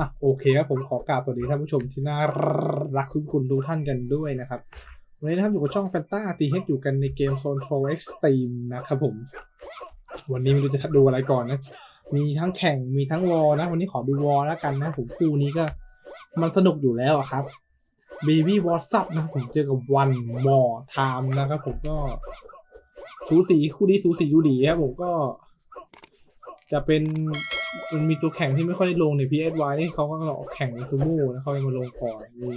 อะโอเคครับผมขอกราบสวัสดีท่านผู้ชมที่น่ารักทุกคนทุกท่านกันด้วยนะครับ วันนี้นะครับอยู่กับช่องแฟนตาตีเฮดอยู่กันในเกมโซน4 Extreme นะครับผม วันนี้ไม่รู้จะดูอะไรก่อนนะ มีทั้งแข่งมีทั้งวอลนะ วันนี้ขอดูวอลแล้วกันนะผมคู่นี้ก็มันสนุกอยู่แล้วอะครับ Baby w a t s up นะครับผมเจอกับวันมอไทม์นะครับผมก็สูสีคู่นี้สูสีอยู่ดีครับผมก็ จะเป็น มันมีตัวแข่งที่ไม่ค่อยได้ลงใน PSY นี่เขาก็ออกแข่งในซูมูนะเขาไปมาลงก่อนมี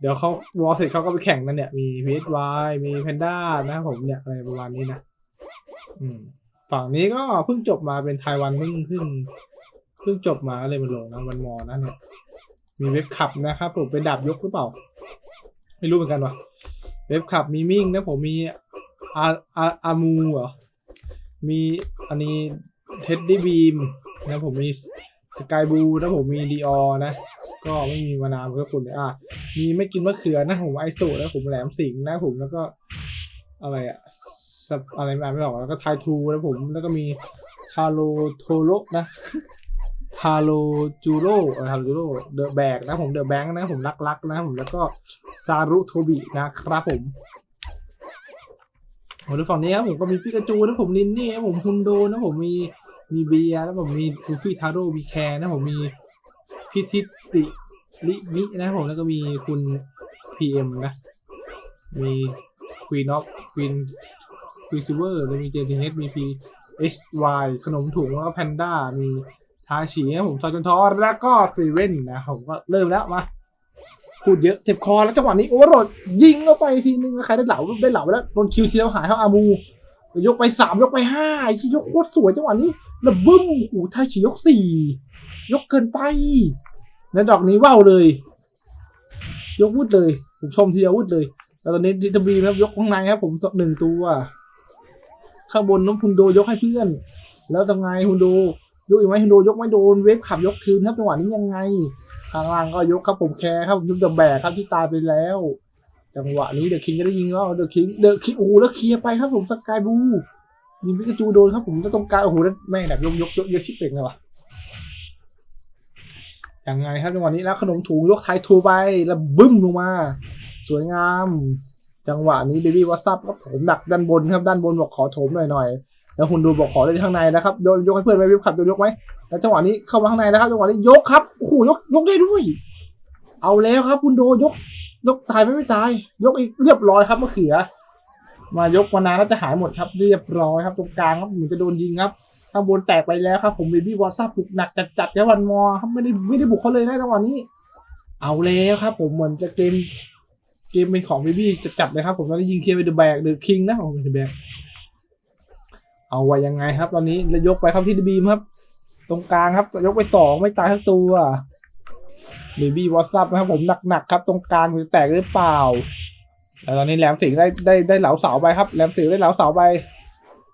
เดี๋ยวเขาวอลเสร็จเขาก็ไปแข่งนั่นเนี่ยมี PSY มีแพนด้านะครับผมเนี่ยอะไรประมาณนี้นะอืมฝั่งนี้ก็เพิ่งจบมาเป็นไต้หวันเพิ่งเพิ่งเพิ่งจบมาเลยมาลงนะวันมอนะเนี่ยมีเว็บขับนะครับผมเป็นดาบยกหรือเปล่า ไม่รู้เหมือนกันว่ะเว็บขับมีมิ่งนะผมมีอาอาอามูเหรอมีอันนี้เท็ดดี้บีม นะผมมีสกายบูนะผมมีดีออนะ ก็ไม่มีมานามก็คุณเลยอะมีไม่กินมะเขือนะผมไอโซนะผมแหลมสิงนะผมแล้วก็อะไรอะสับอะไรมาไม่ออกแล้วก็ไททูนะผมแล้วก็มีทาโรโทโรนะทาโรจูโร่ทาโรจูโร่เดอะแบกนะผมเดอะแบงค์นะผมรักรักๆนะผมแล้วก็ซารุโทบินะครับผมผมดูฝั่งนี้ครับผมก็มีปิกาจูนะผมลินนี่นะผมฮุนโดนะผมมี มีเบียร์แล้วผมมีฟูฟี่ทาโร่มีแคร์นะผมมีพิทิติลิมินะผมแล้วก็มีคุณพีเอ็มนะมีควีนอฟควีนควีซิเวอร์แล้วมีเจทีเฮดมีพีเอสวายขนมถุงแล้วก็แพนด้ามีทาฉีนะผมซอยจนทอแล้วก็ซีเว่นนะผมก็เริ่มแล้วมาพูดเยอะเจ็บคอแล้วจังหวะนี้โอเวอร์โหลดยิงเข้าไปทีนึงแล้วใครได้เหลาได้เหลาไปแล้วโดนคิวทีแล้วหายเท่าอามู ยกไปสามยกไปห้าไอ้ที่ยกโคตรสวยจังหวะนี้ แล้วบึ้มโอ้โหทาฉียกสี่ยกเกินไป แล้วดอกนี้ว่าวเลย ยกวุดเลย ผมชมทีเดียวุดเลย แล้วตอนนี้ดีทบีครับยกข้างในครับ ผมหนึ่งตัว ข้างบนน้องพุนโดยกให้เพื่อน แล้วทำไงฮุนโดยกอีกไหมฮุนโดยกไม่โดนเวฟขับยกคืนครับจังหวะนี้ยังไงข้างล่างก็ยกครับผมแคร์ครับผมยกเดอะแบกครับที่ตายไปแล้ว จังหวะนี้เดอะคิงจะได้ยิงแล้วเดอะคิงเดอะคิงโอ้แล้วเคลียร์ไปครับผมสกายบู ยิงพิกาจูโดนครับผมแล้วตรงกลางโอ้โหแล้วแม่งแบบยกยกยกยกชิปเป่งเลยวะยังไงครับจังหวะนี้แล้วขนมถุงยกไทยทูไปแล้วบึ้มลงมา สวยงาม จังหวะนี้เบบี้วัตซับครับผมดักด้านบนครับด้านบนบอกขอโถมหน่อยหน่อยๆแล้วคุณดูบอกขอเล่ข้างในนะครับโดนยกให้เพื่อนไปวิบขับโดนยกไหมแล้วจังหวะนี้เข้ามาข้างในนะครับจังหวะนี้ยกครับโอ้โหยกยกได้ด้วย เอาแล้วครับ คุณโดยกยกตายไม่ไม่ตาย ยกอีกเรียบร้อยครับมะเขือ มายกมานานแล้วจะหายหมดครับเรียบร้อยครับตรงกลางครับเหมือนจะโดนยิงครับข้างบนแตกไปแล้วครับ ผมเบบี้วอซ่าบุกหนักจัดจัดๆแล้ววันมอครับไม่ได้ไม่ได้บุกเขาเลยนะจังหวะนี้ เอาแล้วครับ ผมเหมือนจะเกมเกมเป็นของเบบี้จะจับเลยครับ ผมตอนนี้ยิงเคลียร์ไปเดอะแบกเดอะคิงนะของเดอะแบกเอาไว้ยังไงครับ ตอนนี้แล้วยกไปครับที่เดบีมครับ ตรงกลางครับยกไปสองไม่ตายทั้งตัวเบบี้วอซับนะครับผมหนักๆครับ ตรงกลางจะแตกหรือเปล่า แล้วตอนนี้แหลมสิงห์ได้ได้ได้เหลาเสาไปครับแหลมสิงห์ได้เหลาเสาไป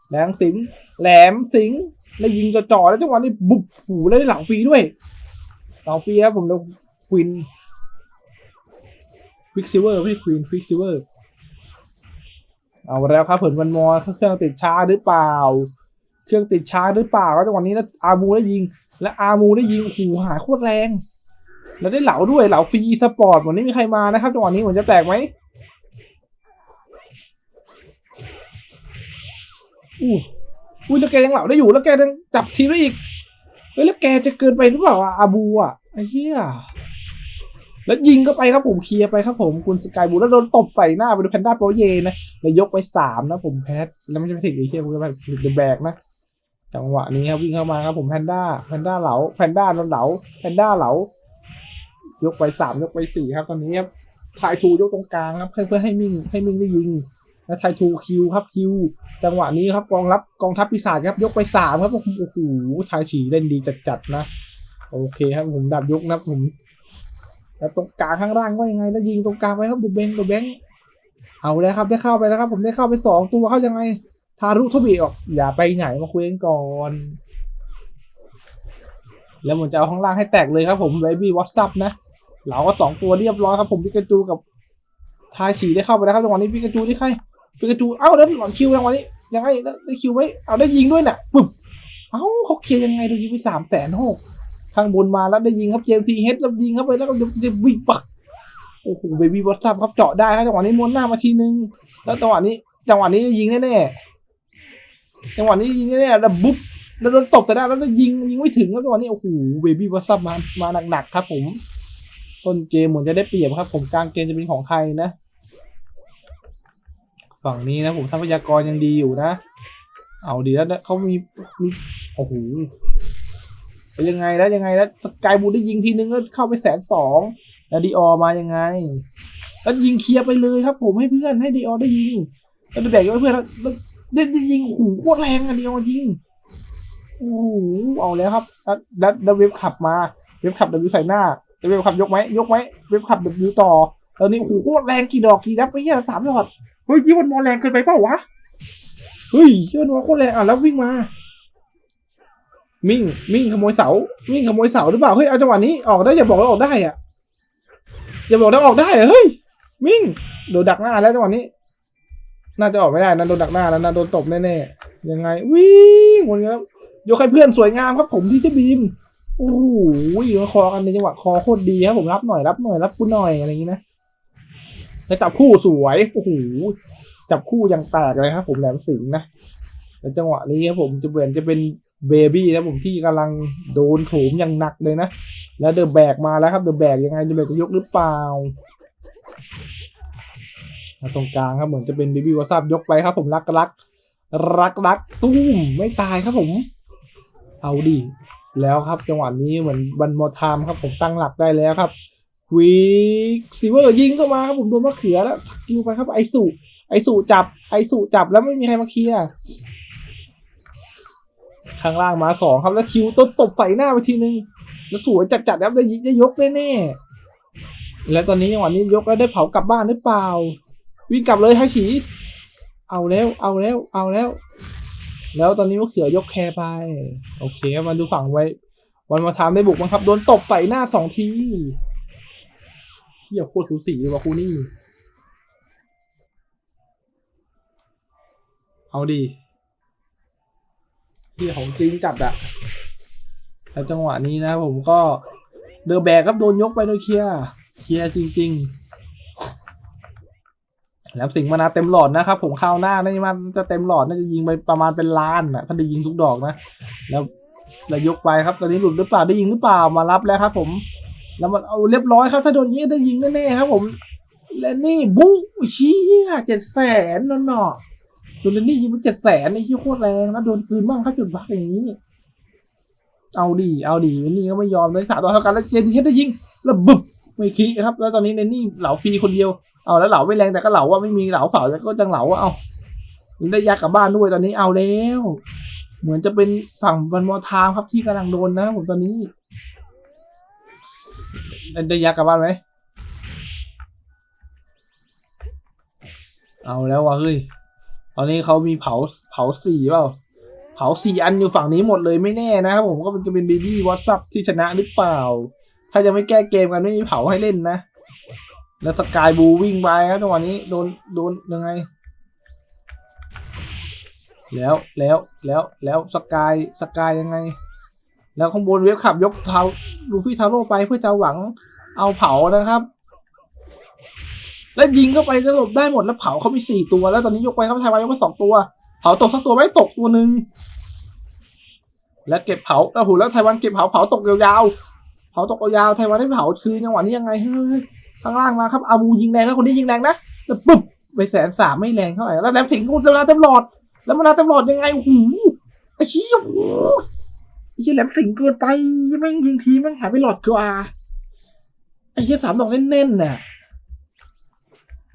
แหลมสิงห์แหลมสิงห์แล้ยิงจ่อแล้วจังหวะนี้บุบหูแล้วได้เหลาฟรีด้วยเหลาฟรีครับผมแล้วควินควิกซิเวอร์ไม่ใช่ควีนควิกซิเวอร์เอาแล้วครับเผลวันมอเครื่องติดช้าหรือเปล่า เครื่องติดช้าหรือเปล่าแล้วจังหวะนี้แล้วอามูได้ยิง และอามูได้ยิงโอ้โหหายโคตรแรง แล้วได้เหลาด้วยเหลาฟรีสปอร์ตวันนี้มีใครมานะครับจังหวะนี้เหมือนจะแตกไหม อู้อุ้ยแล้วแกยังเหลาได้อยู่แล้วแกยังจับทีมได้อีกเฮ้ยแล้วแกจะเกินไปหรือเปล่าอะอาบูอะไอ้เหี้ยแล้วยิงก็ไปครับผมเคลียร์ไปครับผมคุณสกายบูแล้วโดนตบใส่หน้าไปดูแพนด้าโปรเยนะแล้วยกไปสามนะผมแพทแล้วไม่ใช่ผิดไอ้เหี้ยผมจะไปผิดเดอะแบกนะจังหวะนี้ครับวิ่งเข้ามาครับผมแพนด้าแพนด้าเหลาแพนด้าโดนเหลาแพนด้าเหลายกไปสามยกไปสี่ครับตอนนี้ครับไทยทูยกตรงกลางครับเพื่อเพื่อให้มิ่งให้มิ่งได้ยิง แล้วไทยทูคิวครับคิวจังหวะนี้ครับกองรับกองทัพปีศาจครับยกไปสามครับโอ้โหไทยฉีเล่นดีจัดๆนะ โอเคครับผมดับยกนะผมแล้วตรงกลางข้างล่างว่ายังไง แล้วยิงตรงกลางไปครับดูเบงดูเบงเอาแล้วครับได้เข้าไปแล้วครับ ผมได้เข้าไปสองตัวเข้ายังไง ทารุทบิออก อย่าไปไหนมาคุยกันก่อน แล้วผมจะเอาข้างล่างให้แตกเลยครับ ผมเบบี้วอทซับนะเราก็สองตัวเรียบร้อยครับ ผมพิกาจูกับทายฉีได้เข้าไปแล้วครับจังหวะนี้พิกาจูที่ใคร พิกาจูเอ้าแล้วหลังคิวจังวะนี้ยังไงแล้วได้คิวไว้เอาได้ยิงด้วยน่ะปึ๊บเอ้าเขาเคลียร์ยังไงดูยิงไปสามแสนหกข้างบนมาแล้วได้ยิงครับเจมทีเฮดแล้วยิงเข้าไปแล้วก็จะวิ่งปักโอ้โหเบบี้วอตซับครับเจาะได้ครับจังหวะนี้ม้วนหน้ามาทีนึง แล้วจังหวะนี้จังหวะนี้ยิงแน่ๆจังหวะนี้ยิงแน่ๆแล้วบุ๊บแล้วโดนตบใส่หน้แล้วยิงยิงไม่ถึงครับจังหวะนี้โอ้โหเบบี้วอตซับมามาหนักๆครับผมต้นเกมเหมือนจะได้เปรียบครับ ผมกลางเกมจะเป็นของใครนะ ฝั่งนี้นะผมทรัพยากรยังดีอยู่นะ เอาดีแล้วนะเขามีมีโอ้โหแล้วยังไงแล้วยังไงแล้วสกายบูได้ยิงทีนึงก็เข้าไปแสนสองแล้วดีออมายังไง แล้วยิงเคลียร์ไปเลยครับ ผมให้เพื่อนให้ดีออได้ยิง แล้วแบกยกให้เพื่อนแล้วได้ได้ยิงโอ้โหโคตรแรงอะดีออยิงโอ้โหเอาแล้วครับแล้วแล้วเว็บขับมาเว็บขับเดบิวใส่หน้าแล้วเว็บขับยกไหมยกไหมเว็บขับเดบิวต่อแล้วนี่โอ้โหโคตรแรงกี่ดอกกี่นัดไปเหี้ยสามดอก เฮ้ยยี่มันมอแรงเกินไปเปล่าวะเฮ้ยยี่มันมอโคตรแรงอะแล้ววิ่งมา มิ่งมิ่งขโมยเสามิ่งขโมยเสาหรือเปล่าเฮ้ยเอาจังหวะนี้ออกได้อย่าบอกว่าออกได้อะอย่าบอกว่าออกได้อะเฮ้ยมิ่งโดนดักหน้าแล้วจังหวะนี้ น่าจะออกไม่ได้นะโดนดักหน้าแล้วนะโดนตบแน่ๆยังไงวิ่งหมดแล้วยกให้เพื่อนสวยงามครับผมที่จะบีมโอ้โหมาคอกันในจังหวะคอโคตรดีครับผมรับหน่อยรับหน่อยรับกูหน่อยอะไรอย่างนี้นะ แล้วจับคู่สวยโอ้โหจับคู่ยังแตกเลยครับผมแหลมสิงห์นะแล้วจังหวะนี้ครับผมจะเหมือนจะเป็นเบบี้นะผมที่กำลังโดนโถมอย่างหนักเลยนะ แล้วเดอะแบกมาแล้วครับเดอะแบกยังไงเดอะแบกจะยกหรือเปล่าตรงกลางครับเหมือนจะเป็นเบบี้วอซับยกไปครับ ผมรักรักรักรักตุ้มไม่ตายครับผม เอาดิแล้วครับจังหวะนี้เหมือนบันมอทามครับ ผมตั้งหลักได้แล้วครับ ควิกซิเวอร์ยิงเข้ามาครับผมโดนมะเขือแล้วกิวไปครับไอสุไอสุจับไอสุจับแล้วไม่มีใครมาเคลียร์ข้างล่างมาสองครับแล้วคิวต้นตบใส่หน้าไปทีนึงแล้วสวยจัดๆครับได้ยิได้ยกแน่ๆแล้วตอนนี้จังหวะนี้ยกแล้วได้เผากลับบ้านหรือเปล่า วิ่งกลับเลยให้ฉีเอาแล้วเอาแล้วเอาแล้ว แล้วตอนนี้มะเขือยกแคร์ไป โอเคครับมาดูฝั่งไว้ วันมาทามได้บุกมั้งครับโดนตบใส่หน้าสองที เฮียโคตรสูสีเลยว่ะคูนี่ เอาดีที่ของจริงจัดอะแล้วจังหวะนี้นะผมก็เดอแบกครับโดนยกไปโดยเคลียร์เคลียร์จริง ๆแหลมสิงมานาเต็มหลอดนะครับผมข้าวหน้าน่าจะมันจะเต็มหลอดน่าจะยิงไปประมาณเป็นล้านอะถ้าได้ยิงทุกดอกนะ แล้วแล้วยกไปครับตอนนี้หลุดหรือเปล่าได้ยิงหรือเปล่ามารับแล้วครับผม แล้วมันเอาเรียบร้อยครับ ถ้าโดนยิงได้ยิงแน่ๆครับผม และนี่บุ๊ชี่ยเจ็ดแสนนั่นเนโดนเลนนี่ยิงไปเจ็ดแสนในที่โคตรแรงแล้วโดนคืนบ้างครับจุดบักอย่างนี้ เอาดีเอาดีเนนี่ก็ไม่ยอมเลยสามต่อเท่ากันแล้วเจนทีเฮดได้ยิงแล้วบึบไม่คิครับ แล้วตอนนี้เนนี่เหลาฟรีคนเดียวเอาแล้วเหลาไม่แรงแต่ก็เหลาว่าไม่มีเหลาเฝ่าแต่ก็จังเหลาว่าเอาได้ยากกลับบ้านด้วยตอนนี้เอาแล้ว เหมือนจะเป็นฝั่งวันมอทามครับที่กำลังโดนนะผมตอนนี้ ได้ได้ยากกลับบ้านไหม เอาแล้วว่ะเฮ้ย ตอนนี้เขามีเผาเผาสี่เปล่า เผาสี่อันอยู่ฝั่งนี้หมดเลยไม่แน่นะครับผมก็มันจะเป็นเบบี้วอตซับที่ชนะหรือเปล่า ถ้ายังไม่แก้เกมกันไม่มีเผาให้เล่นนะ แล้วสกายบูวิ่งไปครับจังหวะนี้โดนโดนยังไง แล้วแล้วแล้วแล้วสกายสกายยังไง แล้วข้างบนเว็บขับยกเท้าลูฟี่ทาโร่ไปเพื่อจะหวังเอาเผานะครับ แล้วยิงเข้าไปจะหลบได้หมดแล้วเผาเขามีสี่ตัว แล้วตอนนี้ยกไปเขาไทยวายยกไปสองตัว เผาตกสักตัวไม่ตกตัวหนึ่งแล้วเก็บเผาแล้วหูแล้วไทยวันเก็บเผาเผาตกยาวๆเผาตกยาวไทยวันได้เผาคืนจังหวะนี้ยังไงเฮ้ยข้างล่างมาครับอาบูยิงแรงแล้วคนนี้ยิงแรงนะแล้วปุ๊บไปแสนสามไม่แรงเท่าไหร่แล้วแหลมสิงห์กูเวลาเต็มหลอด แล้วเวลาเต็มหลอดยังไงโอ้โหไอ้ชี้ยโอ้โยแหลมสิงเกินไปแม่งยิงทีแม่งหายไปหลอดกว่าไอ้เหี้ยสามดอกแน่นๆน่ะ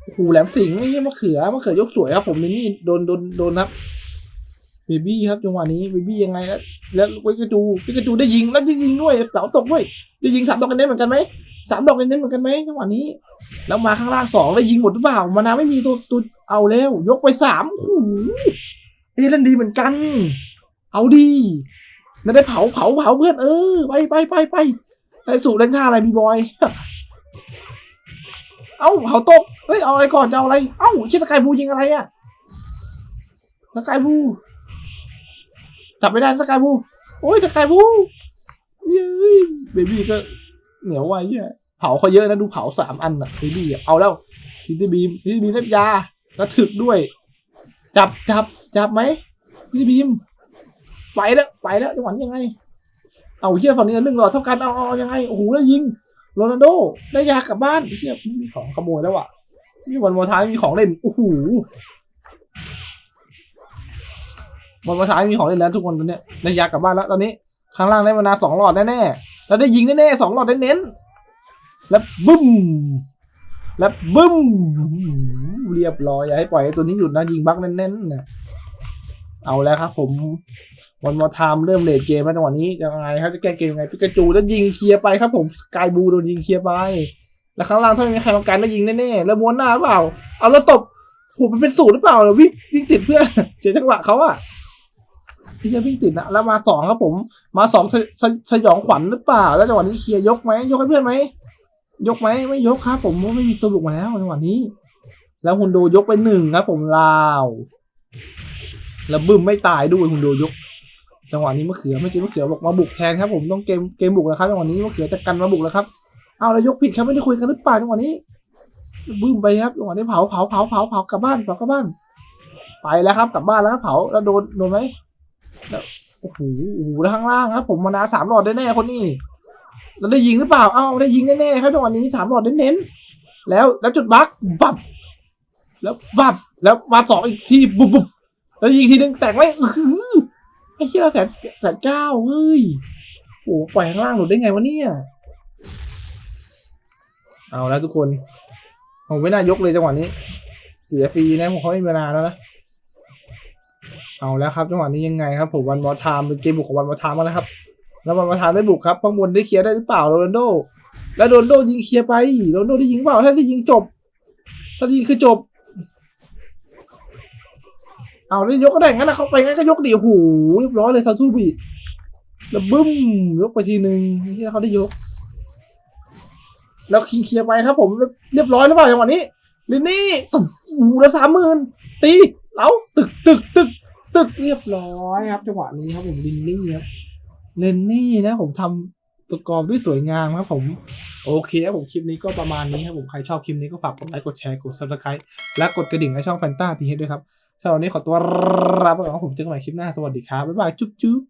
โอ้โหแหลมสิงไอ้เหี้ยมะเขือมะเขือยกสวยครับผมนี่นี่โดนโดนโดนครับเบบี้ครับจังหวะนี้เบบี้ยังไงแล้วแล้วปิกาจูปิกาจูได้ยิงแล้วได้ยิงด้วยเสาตกด้วยได้ยิงสามดอกกันเน้นเหมือนกันไหมสามดอกกันเน้นเหมือนกันไหมจังหวะนี้ แล้วมาข้างล่างสองได้ยิงหมดหรือเปล่า มานาไม่มีตัวตัวเอาแล้ว ยกไปสามโอ้โหเอ้ยเล่นดีเหมือนกัน เอาดี แล้วได้เผาเผาเผาเพื่อนเออไปไปไปไปไอ้สูตรเล่นท่าอะไรบีบอย เอ้าเขาตกเฮ้ยเอาอะไรก่อนจะเอาอะไร เอ้าชิสกายบูยิงอะไรอะสกายบูจับไม่ได้สกายบูโอ้ยสกายบูเย้ยเบบี้ก็เหนียวไว้เนี่ยเผาเขาเยอะนะดูเผาสามอันอะเบบี้เอาแล้วพีทีบีมพีทีบีมเล็บยาแล้วถึกด้วย จับจับจับไหมพีทีบีม ไปแล้วไปแล้วจังหวะนี้ยังไง เอาเฮียฝั่งนี้หนึ่งหลอดเท่ากันเอาเอายังไงโอ้โหแล้วยิงโรนัลโดได้ยากลับบ้านเฮียมีของขโมยแล้วอะนี่วันวันท้ายมีของเล่นโอ้โหวันวันท้ายมีของเล่นแล้วทุกคนตอนเนี้ยได้ยากลับบ้านแล้ว ตอนนี้ข้างล่างได้มานาสองหลอดแน่ๆแล้วได้ยิงแน่ๆสองหลอดเน้นๆแล้วบึ้มแล้วบึ้มเรียบร้อยอย่าให้ปล่อยตัวนี้หยุดนะยิงบักแน่นๆนะ เอาแล้วครับผมวันมอทามเริ่มเลดเกมแล้วจังหวะนี้ยังไงครับจะแก้เกมยังไงพิกาจูแล้วยิงเคลียร์ไปครับผมสกายบูโดนยิงเคลียร์ไป แล้วข้างล่างถ้าไม่มีใครมากันแล้วยิงแน่ๆแล้วม้วนหน้าหรือเปล่า เอาแล้วตบโหมันเป็นสูตรหรือเปล่าเนี่ยวิ่งวิ่งติดเพื่อนเจอจังหวะเขาอะพี่จะวิ่งติดนะแล้วมาสองครับผม มาสองสสสยองขวัญหรือเปล่า แล้วจังหวะนี้เคลียร์ยกไหมยกให้เพื่อนไหมยกไหมไม่ยกครับ ผมไม่มีตัวบุกมาแล้วจังหวะนี้ แล้วฮุนโดยกไปหนึ่งครับ ผมลาว แล้วบึ้มไม่ตายด้วยฮุนโดยกจังหวะนี้มะเขือไม่จริงมะเขือบอกมาบุกแทนครับ ผมต้องเกมเกมบุกแล้วครับจังหวะนี้มะเขือจะกันมาบุกแล้วครับเอาแล้วยกผิดครับไม่ได้คุยกันหรือเปล่าจังหวะนี้บึ้มไปครับจังหวะนี้เผาเผาเผาเผาเผากลับบ้านเผากลับบ้าน ไปแล้วครับ กลับบ้านแล้วครับเผาแล้วโดนโดนไหมแล้วโอ้โหโอ้โหแล้วข้างล่างครับ ผมมานาสามหลอดแน่ๆคนนี้แล้วได้ยิงหรือเปล่าเอ้าได้ยิงแน่ๆครับจังหวะนี้สามหลอดเน้นๆแล้วแล้วจุดบั๊กบับแล้วบับแล้วมาสองอีกทีบุบบุบ แล้วยิงทีนึงแตกไหมไอ้เหี้ยแสนแสนเก้าเฮ้ยโอ้ปล่อยข้างล่างหลุดได้ไงวะเนี่ย เอาแล้วทุกคนผมไม่น่ายกเลยจังหวะนี้ เสียฟรีนะผมเขาไม่มีเวลาแล้วนะเอาแล้วครับจังหวะนี้ยังไงครับผมวันบอลไทม์เป็นเกมบุกของวันบอทม์มแล้วครับ แล้ววันบอลไทม์ได้บุกครับข้างบนได้เคลียร์ได้หรือเปล่าโรนโด แล้วโรนโดยิงเคลียร์ไปโรนโดได้ยิงเปล่าถ้าได้ยิงจบ ถ้าได้ยิงคือจบ เอาแล้วยกก็ได้งั้นนะเขาไปงั้นก็ยกดิโอ้โหเรียบร้อยเลยซาทูบิแล้วบึ้มยกไปทีหนึ่งที่เขาได้ยก แล้วคิงเคลียร์ไปครับ ผมเรียบร้อยแล้วเปล่าจังหวะนี้ลินนี่ตึกโอ้โหแล้วสามหมื่นตีเล้าตึกตึกตึกตึกเรียบร้อยครับจังหวะนี้ครับผมลินนี่ครับเลนนี่นะผมทำสกอร์ด้วยสวยงามครับผมโอเคครับผมคลิปนี้ก็ประมาณนี้ครับผมใครชอบคลิปนี้ก็ฝากกดไลค์กดแชร์กด subscribe และกดกระดิ่งให้ช่องแฟนตาทีเฮดด้วยครับ สำหรับวันนี้ขอตัวลาไปก่อนผมเจอกันใหม่คลิปหน้า สวัสดีครับ บ๊ายบาย จุ๊บจุ๊บ